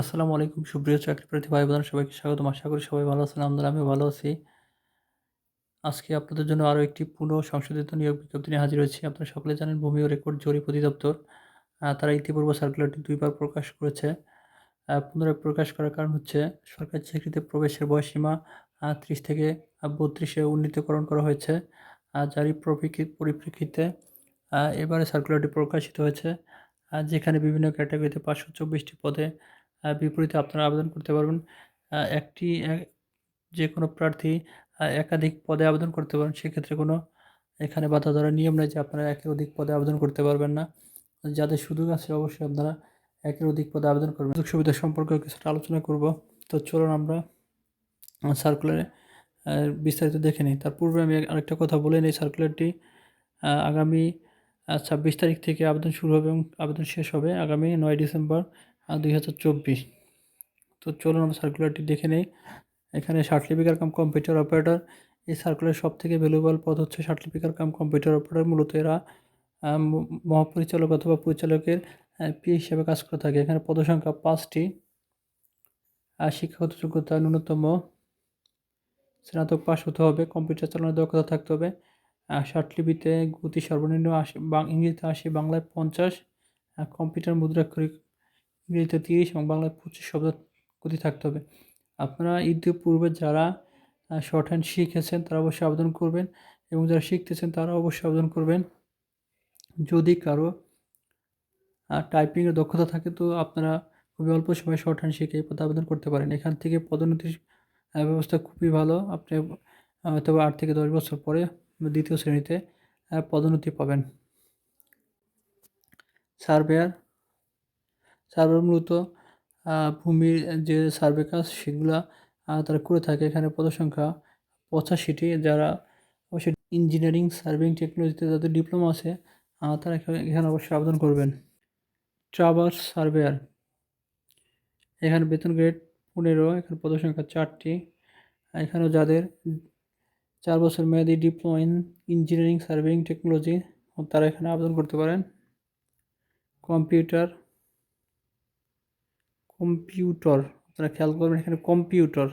আসসালামু আলাইকুম, সুপ্রিয় চাকরি প্রার্থী ভাই বোনেরা সবাইকে স্বাগতম। আশা করি সবাই ভালো আছেন, আলহামদুলিল্লাহ আমিও ভালো আছি। আজকে আপনাদের জন্য আরও একটি পুনঃ সংশোধিত নিয়োগ বিজ্ঞপ্তি নিয়ে হাজির হয়েছি। আপনারা সকলে জানেন, ভূমি ও রেকর্ড জরিপ অধিদপ্তর তারা ইতিপূর্বে সার্কুলারটি দুইবার প্রকাশ করেছে। পুনরায় প্রকাশ করার কারণ হচ্ছে, সরকারি চাকরিতে প্রবেশের বয়সীমা ত্রিশ থেকে বত্রিশে উন্নীতকরণ করা হয়েছে। যারই পরিপ্রেক্ষিতে এবারে সার্কুলারটি প্রকাশিত হয়েছে। যেখানে বিভিন্ন ক্যাটাগরিতে পাঁচশো চব্বিশটি পদে বিপরীতে আপনারা আবেদন করতে পারবেন। একটি যে কোনো প্রার্থী একাধিক পদে আবেদন করতে পারেন। সেক্ষেত্রে কোনো এখানে বাধা ধরার নিয়ম নেই যে আপনারা একের অধিক পদে আবেদন করতে পারবেন না। যাদের সুযোগ আছে অবশ্যই আপনারা একের অধিক পদে আবেদন করবেন। সুযোগ সুবিধা সম্পর্কে কিছুটা আলোচনা করব। তো চলুন আমরা সার্কুলারে বিস্তারিত দেখে নিই। তার পূর্বে আমি আরেকটা কথা বলে নিই। সার্কুলারটি আগামী ছাব্বিশ তারিখ থেকে আবেদন শুরু হবে এবং আবেদন শেষ হবে আগামী নয় ডিসেম্বর দুই হাজার চব্বিশ। তো চলুন আমরা সার্কুলারটি দেখে নেই। এখানে সার্টিফিকার কাম কম্পিউটার অপারেটর এই সার্কুলার সব থেকে ভ্যালুয়েবল পদ হচ্ছে সার্টিফিকার কাম কম্পিউটার অপারেটর মূলত এরা মহাপরিচালক অথবা পরিচালকের পি হিসেবে কাজ করে থাকে। এখানে পদসংখ্যা পাঁচটি। আর শিক্ষাগত যোগ্যতা ন্যূনতম। স্নাতক পাস হতে হবে। কম্পিউটার চালানোর দক্ষতা থাকতে হবে। আর ষাটলিপিতে গতি সর্বনিম্ন আশি ইংরেজিতে আশি, বাংলায় পঞ্চাশ। আর কম্পিউটার মুদ্রাক্ষরিক ইংরেজিতে তিরিশ এবং বাংলায় পঁচিশ শব্দ গতি থাকতে হবে। আপনারা ইতিপূর্বে যারা শর্ট হ্যান্ড শিখেছেন তারা অবশ্যই আবেদন করবেন এবং যারা শিখতেছেন তারা অবশ্যই আবেদন করবেন। যদি কারও টাইপিংয়ের দক্ষতা থাকে তো আপনারা খুবই অল্প সময়ে শর্ট হ্যান্ড শিখে পদে আবেদন করতে পারেন। এখান থেকে পদোন্নতির ব্যবস্থা খুবই ভালো। আপনি হয়তো আট থেকে দশ বছর পরে দ্বিতীয় শ্রেণীতে পদোন্নতি পাবেন। সার্ভেয়ার সার্ভেয়ার মূলত ভূমির যে সার্ভে কাজ সেগুলা তারা করে থাকে। এখানে পদসংখ্যা পঁচাশিটি, যারা অবশ্যই ইঞ্জিনিয়ারিং সার্ভিং টেকনোলজিতে যাদের ডিপ্লোমা আছে তারা এখানে অবশ্যই আবেদন করবেন। ট্রাভার্স সার্ভেয়ার এখানে বেতন গ্রেড পনেরো, এখানে পদসংখ্যা চারটি। এখানেও যাদের চার বছর মেয়াদি diploma in engineering surveying technology তারা এখানে আবেদন করতে পারেন। Computer computer. আপনারা খেয়াল করবেন এখানে কম্পিউটর।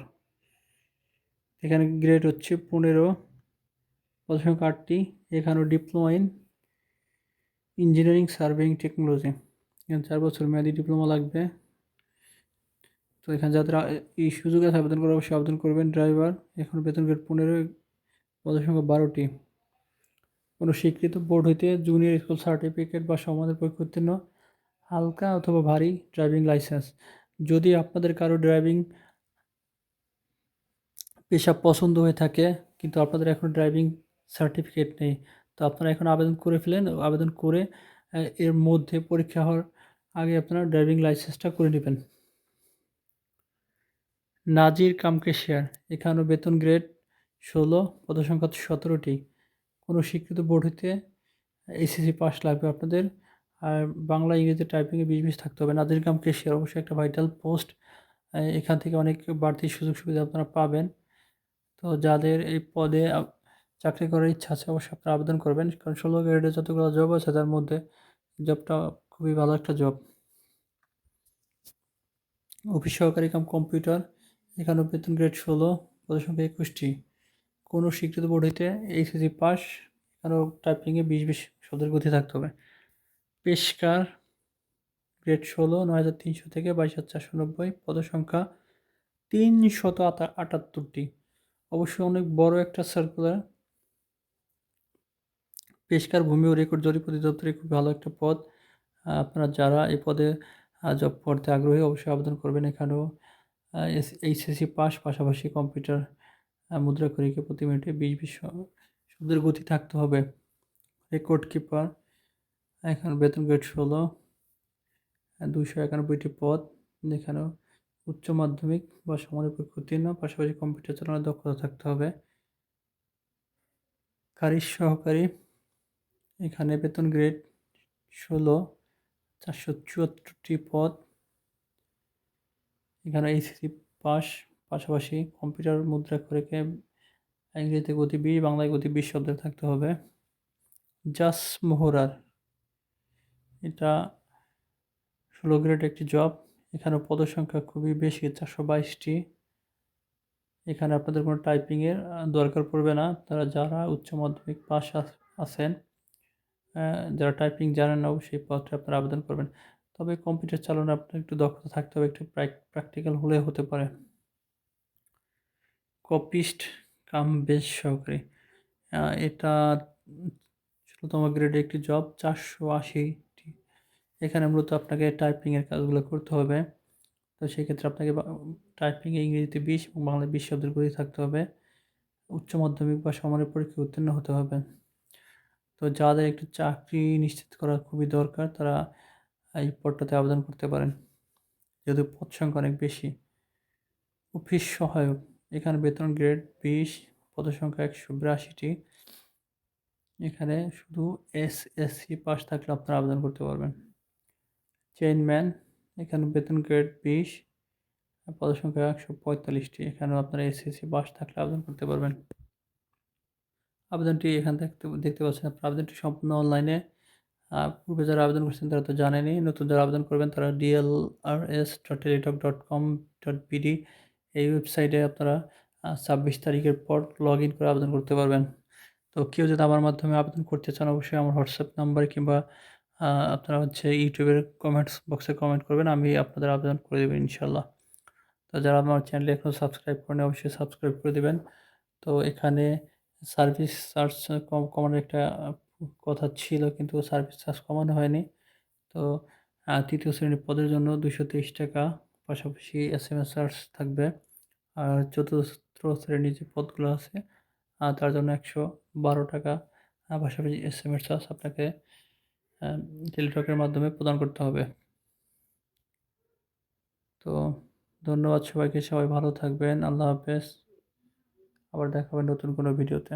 এখানে গ্রেড হচ্ছে পনেরো। পদসংখ্যা আটটি এখানেও diploma in engineering surveying technology এখানে চার বছর মেয়াদি ডিপ্লোমা লাগবে। তো এখানে যাদের এই সুযোগ আছে আবেদন করে অবশ্যই আবেদন করবেন। ড্রাইভার এখন বেতন গ্রেড পনেরো পদসংখ্যা বারোটি। কোনো স্বীকৃত বোর্ড হইতে জুনিয়র স্কুল সার্টিফিকেট বা সমানের পরীক্ষা উত্তীর্ণ হালকা অথবা ভারী ড্রাইভিং লাইসেন্স যদি আপনাদের কারও ড্রাইভিং পেশা পছন্দ হয়ে থাকে, কিন্তু আপনাদের এখন ড্রাইভিং সার্টিফিকেট নেই, তো আপনারা এখন আবেদন করে ফেলেন। আবেদন করে এর মধ্যে পরীক্ষা হওয়ার আগে আপনারা ড্রাইভিং লাইসেন্সটা করে নেবেন। নাজির কাম কেশিয়ার এখানেও বেতন গ্রেড ষোলো, পদসংখ্যা সতেরোটি। কোনো স্বীকৃত বোর্ড হইতে এসএসসি পাস লাগবে আপনাদের। আর বাংলা ইংরেজি টাইপিংয়ে বিশ বিশ থাকতে হবে। নাদির কাম কেশিয়ার, অবশ্যই একটা ভাইটাল পোস্ট এখান থেকে অনেক বাড়তি সুযোগ সুবিধা আপনারা পাবেন। তো যাদের এই পদে চাকরি করার ইচ্ছা আছে, অবশ্যই আপনারা আবেদন করবেন। কারণ ষোলো গ্রেডে যতগুলো জব আছে, তার মধ্যে জবটা খুবই ভালো একটা জব অফিস সহকারী কাম কম্পিউটার এখানেও বেতন গ্রেড ষোলো পদসংখ্যা একুশটি। কোনো স্বীকৃত বোর্ড হইতে এইচএসসি পাস এখানেও টাইপিংয়ে বিশ বিশ শব্দের গতি থাকতে হবে। পেশকার গ্রেড ষোলো, নয় হাজার তিনশো থেকে বাইশ হাজার চারশো নব্বই, পদসংখ্যা তিনশত আটা- আটাত্তরটি। অবশ্যই অনেক বড় একটা সার্কুলার পেশকার ভূমি ও রেকর্ড জরিপ অধিদপ্তরে খুব ভালো একটা পদ। আপনারা যারা এই পদে জব করতে আগ্রহী অবশ্যই আবেদন করবেন এখানেও। এইচএসসি পাস পাশাপাশি কম্পিউটার মুদ্রা করিকে প্রতি মিনিটে বিশ বিশ শব্দের গতি থাকতে হবে। রেকর্ড কিপার এখানে বেতন গ্রেড ষোলো দুশো একানব্বইটি পদ। এখানেও উচ্চ মাধ্যমিক বা সমানের পরীক্ষা উত্তীর্ণ, পাশাপাশি কম্পিউটার চালানোর দক্ষতা থাকতে হবে। কারিশ সহকারী, এখানে বেতন গ্রেড ষোলো, চারশো চুয়াত্তরটি পদ। এখানে এইচএসসি পাস, পাশাপাশি কম্পিউটার মুদ্রা করে ইংরেজিতে গতি বিশ, বাংলায় গতি বিশ শব্দের থাকতে হবে। জাস মোহরার এটা ষোলো গ্রেড একটি জব এখানে পদসংখ্যা খুবই বেশি, চারশো বাইশটি। এখানে আপনাদের কোনো টাইপিংয়ের দরকার পড়বে না। তারা যারা উচ্চ মাধ্যমিক পাস আছেন যারা টাইপিং জানেন না সেই পত্রে আপনারা আবেদন করবেন। তবে কম্পিউটার চালানো আপনার একটু দক্ষতা থাকতে হবে, একটু প্র্যাকটিক্যাল হলে হতে পারে। কপিস্ট কাম বেশ সহকারী। এটা ষোলোতম গ্রেডে একটি জব চারশো আশিটি এখানে মূলত আপনাকে টাইপিংয়ের কাজগুলো করতে হবে। তো সেক্ষেত্রে আপনাকে টাইপিংয়ে ইংরেজিতে বিশ এবং বাংলা বিশ শব্দের গতি থাকতে হবে। উচ্চ মাধ্যমিক বা সমানের পরীক্ষায় উত্তীর্ণ হতে হবে। তো যাদের একটু চাকরি নিশ্চিত করা খুবই দরকার, তারা এই পদটাতে আবেদন করতে পারেন। যেহেতু পদ সংখ্যা অনেক বেশি। অফিস সহায়ক, এখানে বেতন গ্রেড বিশ, পদ সংখ্যা একশো বিরাশিটি। এখানে শুধু এস এসসি পাস থাকলে আপনারা আবেদন করতে পারবেন। চেইনম্যান এখানে বেতন গ্রেড বিশ, পদসংখ্যা একশো পঁয়তাল্লিশটি, এখানেও আপনারা এসএসসি পাস থাকলে আবেদন করতে পারবেন। আবেদনটি এখান দেখতে দেখতে পাচ্ছেন আপনার, আবেদনটি সম্পূর্ণ অনলাইনে পূর্বে যারা আবেদন করছেন তারা তো জানেনি নতুন যারা আবেদন করবেন তারা DLRS dot Teletalk dot com dot BD এই ওয়েবসাইটে আপনারা ছাব্বিশ তারিখের পর লগ ইন করে আবেদন করতে পারবেন। তো কেউ যদি আমার মাধ্যমে আবেদন করতে চান, অবশ্যই আমার হোয়াটসঅ্যাপ নাম্বার কিংবা আপনারা হচ্ছে ইউটিউবের কমেন্টস বক্সে কমেন্ট করবেন, আমি আপনাদের আবেদন করে দেবেন ইনশাল্লাহ তো যারা আমার চ্যানেলে এখনও সাবস্ক্রাইব করেন, অবশ্যই সাবস্ক্রাইব করে দেবেন। তো এখানে সার্ভিস চার্জ কম, কমানোর একটা কথা ছিল, কিন্তু সার্ভিস চার্জ কমানো হয়নি। তো তৃতীয় শ্রেণির পদের জন্য দুশো তেইশ টাকা পাশাপাশি এস এম এস চার্জ থাকবে। আর চতুর্থ শ্রেণির যে পদগুলো আছে তার জন্য একশো বারো টাকা পাশাপাশি এস এম এস চার্জ আপনাকে টেলিটকের মাধ্যমে প্রদান করতে হবে। তো ধন্যবাদ সবাইকে, সবাই ভালো থাকবেন, আল্লাহ হাফেজ। আবার দেখাবেন নতুন কোনো ভিডিওতে